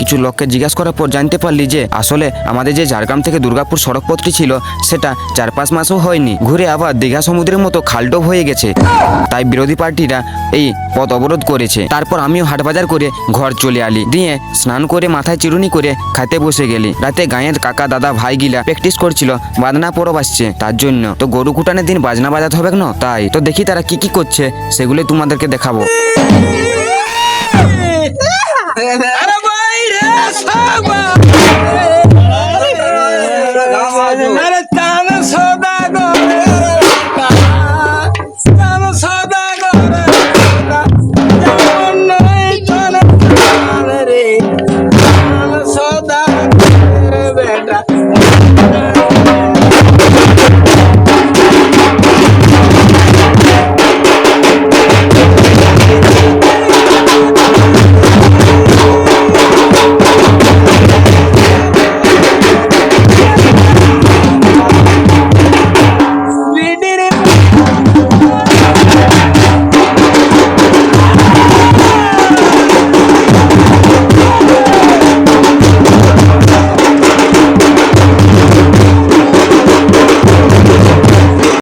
কিছু লোককে জিজ্ঞাসা করার পর জানতে পারলি যে আসলে আমাদের যে ঝাড়গ্রাম থেকে দুর্গাপুর সড়ক পথটি ছিল, সেটা চার পাঁচ মাসও হয়নি। ঘুরে আবার দীঘা সমুদ্রের মতো খালডোব হয়ে গেছে। তাই বিরোধী পার্টিরা এই পথ অবরোধ করেছে। তারপর আমিও হাটবাজার করে ঘর চলে আলি। দিয়ে স্নান করে মাথায় চিরুনি করে খাতে বসে গেলি। রাতে গায়ের কাকা, দাদা, ভাই গিলা প্র্যাকটিস করছিল, বাজনা পরব আসছে। তার জন্য তো গরু কুটানের দিন বাজনা বাজাতে হবে না তাই তো দেখি তারা কি কি করছে সেগুলো তোমাদেরকে দেখাবো। Yeah.